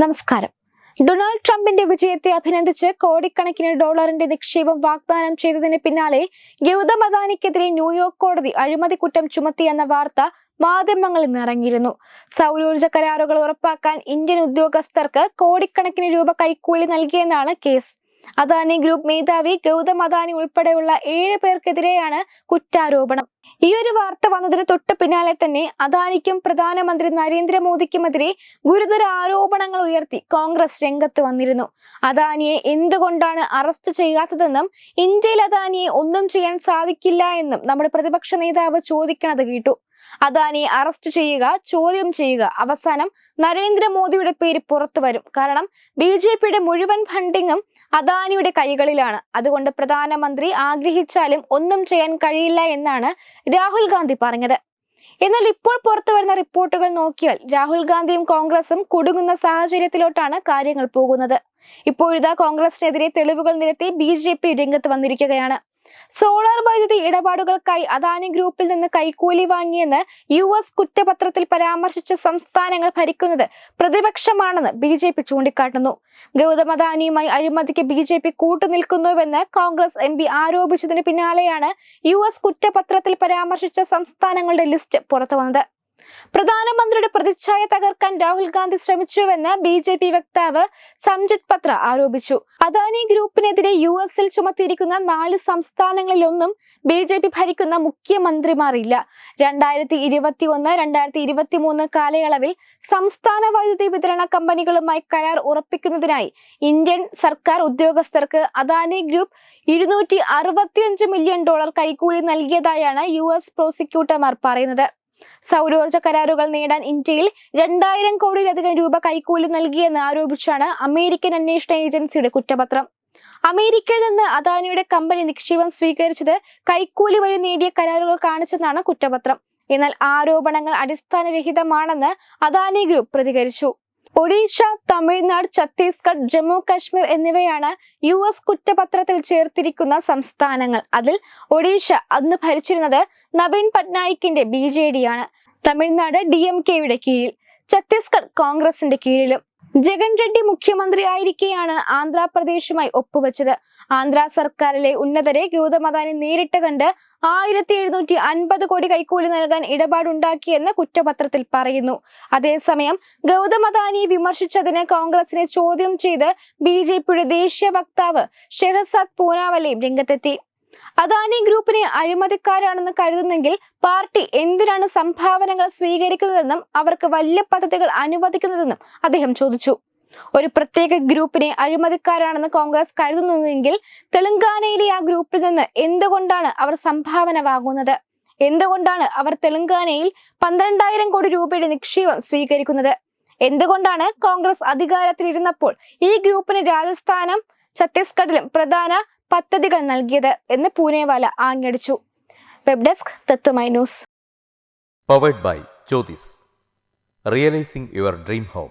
നമസ്കാരം. ഡൊണാൾഡ് ട്രംപിന്റെ വിജയത്തെ അഭിനന്ദിച്ച് കോടിക്കണക്കിന് ഡോളറിന്റെ നിക്ഷേപം വാഗ്ദാനം ചെയ്തതിന് പിന്നാലെ ഗൗതം അദാനിക്കെതിരെ ന്യൂയോർക്ക് കോടതി അഴിമതി കുറ്റം ചുമത്തിയെന്ന വാർത്ത മാധ്യമങ്ങളിൽ നിറങ്ങിയിരുന്നു സൗരോർജ കരാറുകൾ ഉറപ്പാക്കാൻ ഇന്ത്യൻ ഉദ്യോഗസ്ഥർക്ക് കോടിക്കണക്കിന് രൂപ കൈക്കൂലി നൽകിയെന്നാണ് കേസ്. അദാനി ഗ്രൂപ്പ് മേധാവി ഗൗതം അദാനി ഉൾപ്പെടെയുള്ള ഏഴ് പേർക്കെതിരെയാണ് കുറ്റാരോപണം. ഈ ഒരു വാർത്ത വന്നതിന് തൊട്ട് പിന്നാലെ തന്നെ അദാനിക്കും പ്രധാനമന്ത്രി നരേന്ദ്രമോദിക്കുമെതിരെ ഗുരുതര ആരോപണങ്ങൾ ഉയർത്തി കോൺഗ്രസ് രംഗത്ത് വന്നിരുന്നു. അദാനിയെ എന്തുകൊണ്ടാണ് അറസ്റ്റ് ചെയ്യാത്തതെന്നും ഇന്ത്യയിൽ അദാനിയെ ഒന്നും ചെയ്യാൻ സാധിക്കില്ല എന്നും നമ്മുടെ പ്രതിപക്ഷ നേതാവ് ചോദിക്കണത് കേട്ടു. അദാനിയെ അറസ്റ്റ് ചെയ്യുക ചോദ്യം ചെയ്യുക അവസാനം നരേന്ദ്രമോദിയുടെ പേര് പുറത്തു വരും. കാരണം ബി ജെ പിയുടെ മുഴുവൻ ഫണ്ടിങ്ങും അദാനിയുടെ കൈകളിലാണ്. അതുകൊണ്ട് പ്രധാനമന്ത്രി ആഗ്രഹിച്ചാലും ഒന്നും ചെയ്യാൻ കഴിയില്ല എന്നാണ് രാഹുൽ ഗാന്ധി പറഞ്ഞത്. എന്നാൽ ഇപ്പോൾ പുറത്തു വരുന്ന റിപ്പോർട്ടുകൾ നോക്കിയാൽ രാഹുൽ ഗാന്ധിയും കോൺഗ്രസും കുടുങ്ങുന്ന സാഹചര്യത്തിലോട്ടാണ് കാര്യങ്ങൾ പോകുന്നത്. ഇപ്പോഴിതാ കോൺഗ്രസിനെതിരെ തെളിവുകൾ നിരത്തി ബി ജെ പി രംഗത്ത് വന്നിരിക്കുകയാണ്. സോളാർ വൈദ്യുതി ഇടപാടുകൾക്കായി അദാനി ഗ്രൂപ്പിൽ നിന്ന് കൈക്കൂലി വാങ്ങിയെന്ന് യു എസ് കുറ്റപത്രത്തിൽ പരാമർശിച്ച സംസ്ഥാനങ്ങൾ ഭരിക്കുന്നത് പ്രതിപക്ഷമാണെന്ന് ബി ജെ പി ചൂണ്ടിക്കാട്ടുന്നു. ഗൗതം അദാനിയുമായി അഴിമതിക്ക് ബി ജെ പി കൂട്ടുനിൽക്കുന്നുവെന്ന് കോൺഗ്രസ് എം പി ആരോപിച്ചതിന് പിന്നാലെയാണ് യു എസ് കുറ്റപത്രത്തിൽ പരാമർശിച്ച സംസ്ഥാനങ്ങളുടെ ലിസ്റ്റ് പുറത്തുവന്നത്. പ്രധാനമന്ത്രിയുടെ പ്രതിച്ഛായ തകർക്കാൻ രാഹുൽ ഗാന്ധി ശ്രമിച്ചുവെന്ന് ബി ജെ പി വക്താവ് സംജിത് പത്ര ആരോപിച്ചു. അദാനി ഗ്രൂപ്പിനെതിരെ യു എസിൽ ചുമത്തിയിരിക്കുന്ന നാല് സംസ്ഥാനങ്ങളിലൊന്നും ബി ജെ പി ഭരിക്കുന്ന മുഖ്യമന്ത്രിമാരില്ല. രണ്ടായിരത്തി ഇരുപത്തി ഒന്ന് രണ്ടായിരത്തി ഇരുപത്തി മൂന്ന് കാലയളവിൽ സംസ്ഥാന വൈദ്യുതി വിതരണ കമ്പനികളുമായി കരാർ ഉറപ്പിക്കുന്നതിനായി ഇന്ത്യൻ സർക്കാർ ഉദ്യോഗസ്ഥർക്ക് അദാനി ഗ്രൂപ്പ് ഇരുന്നൂറ്റി അറുപത്തിയഞ്ച് മില്യൺ ഡോളർ കൈക്കൂലി നൽകിയതായാണ് യു എസ് പ്രോസിക്യൂട്ടർമാർ പറയുന്നത്. സൗരോർജ കരാറുകൾ നേടാൻ ഇന്ത്യയിൽ രണ്ടായിരം കോടിയിലധികം രൂപ കൈക്കൂലി നൽകിയെന്ന് ആരോപിച്ചാണ് അമേരിക്കൻ അന്വേഷണ ഏജൻസിയുടെ കുറ്റപത്രം. അമേരിക്കയിൽ നിന്ന് അദാനിയുടെ കമ്പനി നിക്ഷേപം സ്വീകരിച്ചത് കൈക്കൂലി വഴി നേടിയ കരാറുകൾ കാണിച്ചെന്നാണ് കുറ്റപത്രം. എന്നാൽ ആരോപണങ്ങൾ അടിസ്ഥാനരഹിതമാണെന്ന് അദാനി ഗ്രൂപ്പ് പ്രതികരിച്ചു. ഒഡീഷ തമിഴ്നാട് ഛത്തീസ്ഗഡ് ജമ്മു കാശ്മീർ എന്നിവയാണ് യു എസ് കുറ്റപത്രത്തിൽ ചേർത്തിരിക്കുന്ന സംസ്ഥാനങ്ങൾ. അതിൽ ഒഡീഷ അന്ന് ഭരിച്ചിരുന്നത് നവീൻ പട്നായിക്കിന്റെ ബി ജെ ഡിയാണ്. തമിഴ്നാട് ഡി എം കെയുടെ കീഴിൽ ഛത്തീസ്ഗഡ് കോൺഗ്രസിന്റെ കീഴിലും. ജഗൻ റെഡ്ഡി മുഖ്യമന്ത്രി ആയിരിക്കെയാണ് ആന്ധ്രാപ്രദേശുമായി ഒപ്പുവെച്ചത്. ആന്ധ്രാ സർക്കാരിലെ ഉന്നതരെ ഗൗതം അദാനി നേരിട്ട് കണ്ട് ആയിരത്തി എഴുന്നൂറ്റി അൻപത് കോടി കൈക്കൂലി നൽകാൻ ഇടപാടുണ്ടാക്കിയെന്ന് കുറ്റപത്രത്തിൽ പറയുന്നു. അതേസമയം ഗൗതം അദാനിയെ വിമർശിച്ചതിന് കോൺഗ്രസിനെ ചോദ്യം ചെയ്ത് ബി ജെ പിയുടെ ദേശീയ വക്താവ് ഷെഹസാദ് പൂനാവലയും രംഗത്തെത്തി. അദാനി ഗ്രൂപ്പിനെ അഴിമതിക്കാരാണെന്ന് കരുതുന്നെങ്കിൽ പാർട്ടി എന്തിനാണ് സംഭാവനകൾ സ്വീകരിക്കുന്നതെന്നും അവർക്ക് വലിയ പദ്ധതികൾ അനുവദിക്കുന്നതെന്നും അദ്ദേഹം ചോദിച്ചു. ഒരു പ്രത്യേക ഗ്രൂപ്പിനെ അഴിമതിക്കാരാണെന്ന് കോൺഗ്രസ് കരുതുന്നുവെങ്കിൽ തെലങ്കാനയിലെ ആ ഗ്രൂപ്പിൽ നിന്ന് എന്തുകൊണ്ടാണ് അവർ സംഭാവന വാങ്ങുന്നത്? എന്തുകൊണ്ടാണ് അവർ തെലങ്കാനയിൽ പന്ത്രണ്ടായിരം കോടി രൂപയുടെ നിക്ഷേപം സ്വീകരിക്കുന്നത്? എന്തുകൊണ്ടാണ് കോൺഗ്രസ് അധികാരത്തിലിരുന്നപ്പോൾ ഈ ഗ്രൂപ്പിന് രാജസ്ഥാനും ഛത്തീസ്ഗഡിലും പ്രധാന പദ്ധതികൾ നൽകിയത് എന്ന് പൂനെവാല ആഞ്ഞടിച്ചു. Web desk Tatwamayi news. Powered by Jyothis realising your dream home